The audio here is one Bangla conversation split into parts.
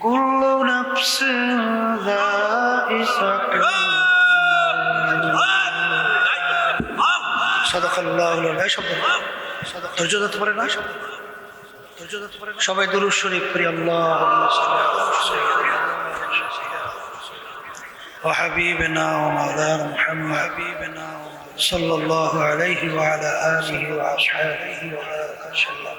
كل نفس ذائقة صدق الله العظيم শব্দ ধৈর্য ধরতে পারে না ধৈর্য ধরতে পারে না সবাই দুরুদ শরীফ করি আল্লাহ وحبيبنا ومولانا محمد حبيبنا صلى الله عليه وعلى آله وأصحابه وبارك وسلم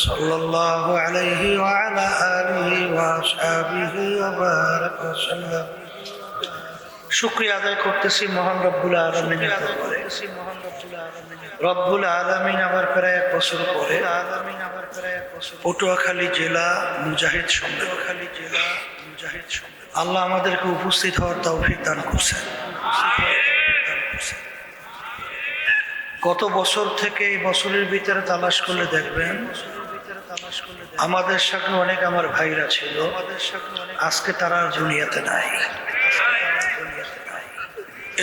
صلى الله عليه وعلى آله وأصحابه وبارك وسلم শুক্রিয়া আদায় করতেছি মহান রব্বুল আলমিনের রব্বুল আলমিন আবার প্রায় এক বছর পরে আলমিন আবার প্রায় এক বছর পটুয়াখালী জেলা মুজাহিদ পটুয়াখালী জেলা মুজাহিদ আল্লাহ আমাদেরকে উপস্থিত হওয়ার তৌফিক দান করছেন গত বছর থেকে এই বছরের ভিতরে তালাশ করলে দেখবেন আমাদের সাথে অনেক আমার ভাইরা ছিল। আজকে তারা আর দুনিয়াতে নাই।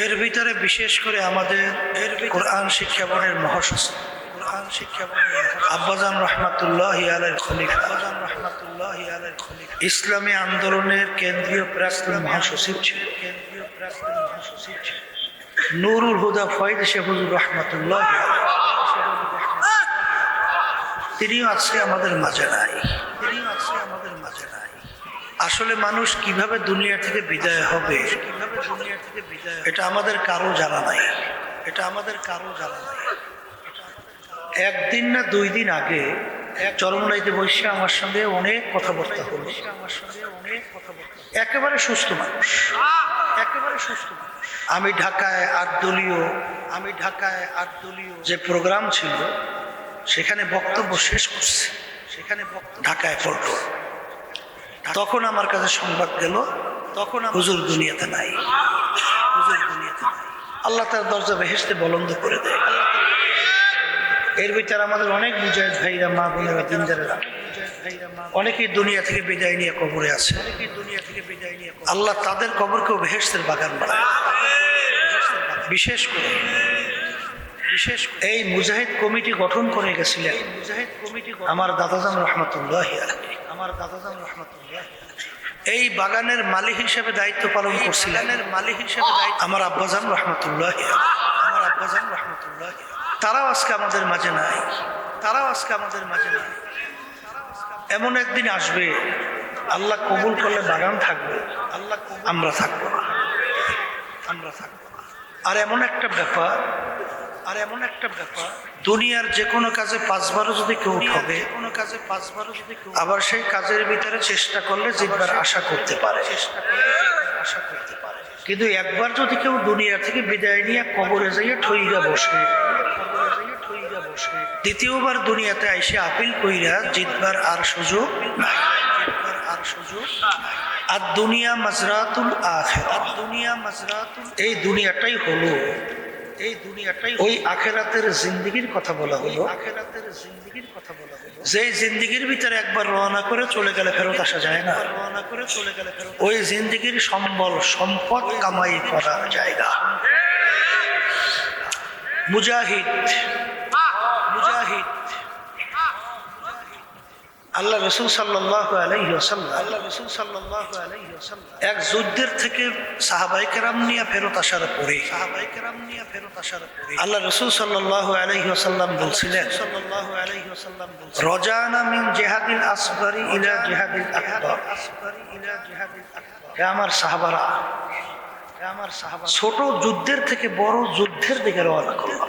এর ভিতরে বিশেষ করে আমাদের এর কোরআন শিক্ষা মহাসচিব। আব্বাজান রহমাতুল্লাহ আলের খলিফা। আব্বাজান রহমাতুল্লাহ আলের খলিফা ইসলামী আন্দোলনের কেন্দ্রীয় প্রাক্তন মহাসচিব ছিল। কেন্দ্রীয় প্রাক্তন মহাসচিব ছিল নুরুল হুদা ফয়েদ শেহুজুর রহমাতুল্লাহ তিনিও আজকে আমাদের মাঝে নাই। তিনিও আজকে আমাদের মাঝে নাই। আসলে মানুষ কীভাবে দুনিয়া থেকে বিদায় হবে, কীভাবে দুনিয়া থেকে বিদায় এটা আমাদের কারও জানা নাই। এটা আমাদের কারও জানা নাই। একদিন না দুই দিন আগে এক চরমনাইতে বসে আমার সঙ্গে অনেক কথাবার্তা হলো। আমার সঙ্গে অনেক কথাবার্তা একেবারে সুস্থ মানুষ। একেবারে সুস্থ মানুষ। আমি ঢাকায় আট দলীয়, আমি ঢাকায় আট দলীয় যে প্রোগ্রাম ছিল সেখানে বক্তব্য শেষ করছে। সেখানে ঢাকায় ফটো তখন আমার কাছে সংবাদ গেল, তখন হুজুর দুনিয়াতে নাই। হুজুর দুনিয়াতে আল্লাহ তার দরজা বেহেস্তে বলন্দ করে দেয়। এর ভিতরে আমাদের অনেক মুজাহিদ ভাইরা, মা বোনেরা, দিনদারেরা অনেকেই দুনিয়া থেকে বিদায় নিয়ে কবরে আছে। দুনিয়া থেকে বিদায় নিয়ে আল্লাহ তাদের কবরকেও বেহেস্তের বাগান বানায়। বিশেষ করে বিশেষ এই মুজাহিদ কমিটি গঠন করে গেছিলেন। মুজাহিদ কমিটি আমার দাদাজান রহমতুল্লাহ আমার দাদাজান রহমতুল্লাহ এই বাগানের মালিক হিসেবে দায়িত্ব পালন করছিলেন। মালিক হিসেবে আমার আব্বাজান রহমতুল্লাহ আমার আব্বাজান রহমতুল্লাহ তারাও আজকে আমাদের মাঝে নাই। তারাও আজকে আমাদের মাঝে নাই। এমন একদিন আসবে আল্লাহ কবুল করলে বাগান থাকবে। আল্লাহ আমরা থাকব না। আমরা থাকব আর এমন একটা ব্যাপার আর এমন একটা ব্যাপার দুনিয়ার যে কোনো কাজে পাঁচবারও যদি কেউ ঠকে কোনো কাজে পাঁচবারও যদি আবার সেই কাজের ভিতরে চেষ্টা করলে জিতবার আশা করতে পারে। চেষ্টা করলে আশা করতে পারে। কিন্তু একবার যদি কেউ দুনিয়া থেকে বিদায় নিয়ে কবরে যাইয়া ঠইরা বসে দ্বিতীয়বার দুনিয়াতে আইসে আপিল কইরা জিতবার আর সুযোগ নাই। জিতবার আর সুযোগ নাই। আর দুনিয়া মাজরাতুল আখের আর দুনিয়া মাজরাতুল এই দুনিয়াটাই হলো এই দুনিয়াটাই ওই আখেরাতের জিন্দিগির কথা বলা হলো। আখেরাতের জিন্দিগির কথা বলা হলো। যে জিন্দিগির ভিতরে একবার রওনা করে চলে গেলে ফেরত আসা যায় না। রওনা করে চলে গেলে ফেরত ওই জিন্দিগির সম্বল সম্পদ কামাই করার জায়গা। মুজাহিদ আল্লাহ রসুল সাল্লাহ এক যুদ্ধের থেকে সাহাবাই কেরাম নিয়ে ফেরত আসার পরে সাহাবাই কেরাম নিয়ে ফেরত আসার পরে আল্লাহ রসুল সাল্লাহ আলাইহি ওয়াসাল্লাম বলছিলেন সাল্লাহ আলাইহি ওয়াসাল্লাম রজানা মিন জেহাদিল আসগরি ইলা জেহাদিল আকবর। আসগরি ইলা জেহাদিল আকবর। হে আমার সাহাবারা হে আমার সাহাবা ছোট যুদ্ধের থেকে বড় যুদ্ধের দিকে রওনা করলাম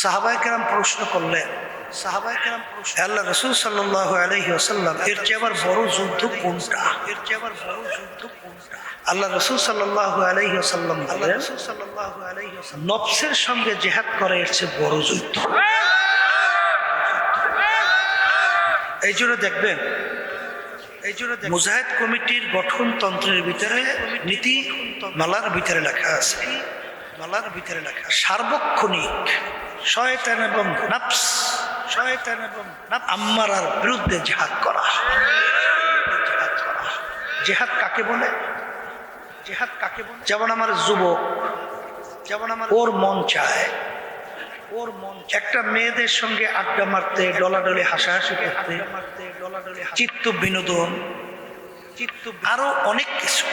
সাহাবাই কেরাম প্রশ্ন করলেন সাহাবাই আল্লাহ রসুল সাল্লাহ আলহি আসাল্লাম এর চেয়ে আবার বড় যুদ্ধ কোনটা? এর চেয়ে আবার বড় যুদ্ধ কোনটা? আল্লাহ রসুল সাল্লাহ আলহি আসাল্লাম আল্লাহ রসুল সাল্লাহ আলহি নফসের সঙ্গে জেহাদ করে এর চেয়ে বড় যুদ্ধ। এই জন্য দেখবেন এই জন্য মুজাহিদ কমিটির গঠনতন্ত্রের ভিতরে নীতি মালার ভিতরে লেখা আছে। মালার ভিতরে লেখা সার্বক্ষণিক শয়তান এবং নাফস। শয়তান এবং আম্মারার বিরুদ্ধে জেহাদ করা। জেহাদ করা। জেহাদ কাকে বলে? জেহাদ কাকে বলে? যেমন আমার যুবক, যেমন আমার ওর মন চায়, ওর মন একটা মেয়েদের সঙ্গে আড্ডা মারতে, ডলাডলি হাসাহাসি করতে মারতে ডলাডলি চিত্ত বিনোদন। চিত্ত আরও অনেক কিছু,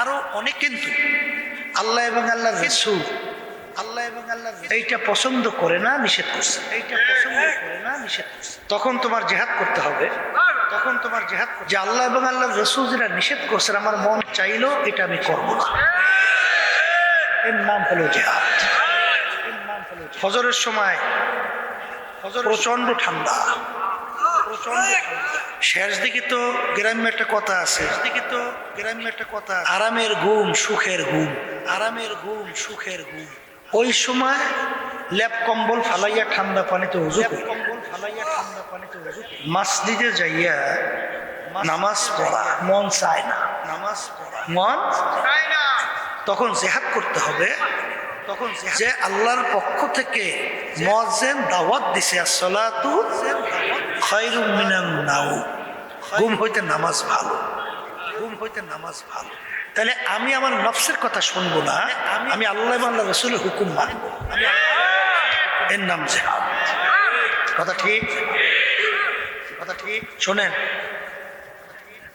আরও অনেক কিন্তু। আল্লাহ এবং আল্লাহ রসুল আল্লাহ এবং আল্লাহ এইটা পছন্দ করে না, নিষেধ করছে। এইটা পছন্দ করে না, নিষেধ করছে। তখন তোমার জেহাদ করতে হবে। তখন তোমার জেহাদ যে আল্লাহ এবং আল্লাহ রসুল যেটা নিষেধ করছেন, আমার মন চাইলো এটা আমি করব না। এর নাম হলো জেহাদ। ফজরের সময় ঠান্ডা। প্রচণ্ড ঠান্ডা। শেষ দিকে তো গ্রাম্য একটা কথা আছে। শেষ দিকে তো গ্রাম্য একটা কথা। আরামের ঘুম, সুখের ঘুম। আরামের ঘুম, সুখের ঘুম। ওই সময় ল্যাপ কম্বল ফালাইয়া ঠান্ডা পানিতে উজু কম্বল ফালাইয়া ঠান্ডা পানিতে উজু মাসজিদে যাইয়া নামাজ পড়া মন চায় না। নামাজ পড়া মন চায় না। তখন জেহাদ করতে হবে তখন যে আল্লাহর পক্ষ থেকে মজেন দাওয়াত দিছে আসসালাতু খায়রুম মিনান নাও ঘুম হইতে নামাজ ভালো। ঘুম হইতে নামাজ ভালো। তাহলে আমি আমার নফসের কথা শুনব না, আমি আল্লাহ আল্লাহ রসুলের হুকুম মানবো। এর নাম জেহাদ। কথা ঠিক? কথা ঠিক? শোনেন,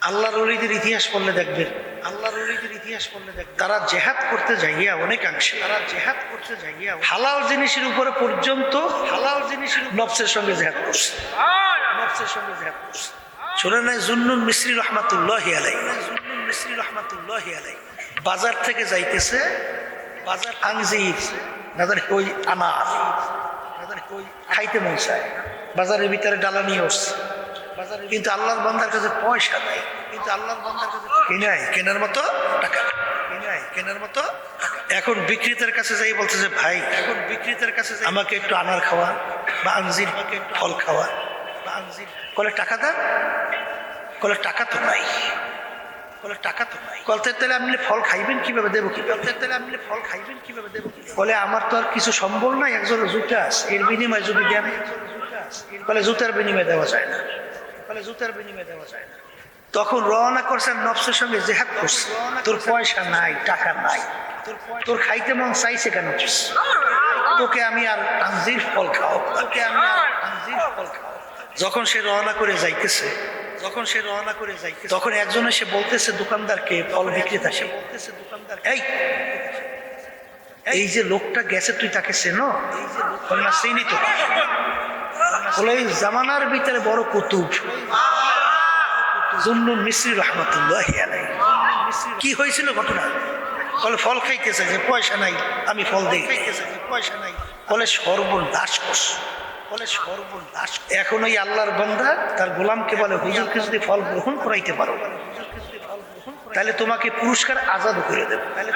আল্লাহর অলিদের ইতিহাস পড়লে দেখবেন, আল্লাহর অলিদের ইতিহাস পড়লে দেখবেন, তারা জেহাদ করতে যাইয়া অনেকাংশে, তারা জেহাদ করতে যাইয়া হালাল জিনিসের উপরে পর্যন্ত হালাল জিনিসের নফসের সঙ্গে জেহাদ করছে। নফসের সঙ্গে জেহাদ করছে। শোনে নাই জুন্নুন মিশ্রি রহমাতুল্লাহ আলাই মিশ্রি রহমাতুল্লাহ আলাই বাজার থেকে যাইতেছে বাজার আংজির নাদের কই আনার নাদের ওই খাইতে মন চায় বাজারের ভিতরে ডালা নিয়ে আসছে। বাজারে কিন্তু আল্লাহর বান্দার কাছে পয়সা নাই কিন্তু আল্লাহর বান্দার কাছে কেনাই কেনার মতো টাকা নেই। কেনাই কেনার মতো এখন বিক্রেতার কাছে যাই বলছে যে ভাই এখন বিক্রেতার কাছে যাই, আমাকে একটু আনার খাওয়া বা একটু ফল খাওয়া। বা আংজির কলে টাকা দেন কলে টাকা তো নাই। বলে টাকা তো নাই। আপনি ফল খাইবেন কীভাবে দেবো কি? আপনি ফল খাইবেন কীভাবে দেবো কি? বলে আমার তো আর কিছু সম্বল নাই একজন জুতা আছে। এর বিনিময়ে যদি দেন বলে জুতার বিনিময়ে দেওয়া যায় না। বলে জুতার বিনিময়ে দেওয়া যায় না। তখন রওনা করছেন নফসের সঙ্গে জেহাদ করছে। তোর পয়সা নাই টাকা নাই। তোর তোর খাইতে মন চাইছে কেন তোকে আমি আর আঞ্জির ফল খাও তোকে আমি আর আঞ্জির ফল খাও যখন সে রওনা করে যাইতেছে যখন সে রওনা করে যাইতেছে, তখন একজন এসে বলতেছে, দোকানদারকে ফল বিক্রেতা সে বলতেছে, দোকানদার, এই যে লোকটা গেছে, তুই তাকে চেনো? না, চিনি তো। বলে, এই জামানার ভিতরে বড় কুতুব। জুন্নুন মিশ্রি রহমতুল্লাহ কি হয়েছিল ঘটনা? বলে, ফল খাইতেছে যে পয়সা নাই, আমি ফল দিই। খাইতেছে যে পয়সা নাই বলে, সর্বনাশ করছে। বলে সর্বনাশ এখন ওই আল্লাহর বন্ধা তার গোলামকে বলে হুজুরকে যদি ফল গ্রহণ করাইতে পারো? তাহলে তোমাকে পুরস্কার আজাদ করে দেবে। তাহলে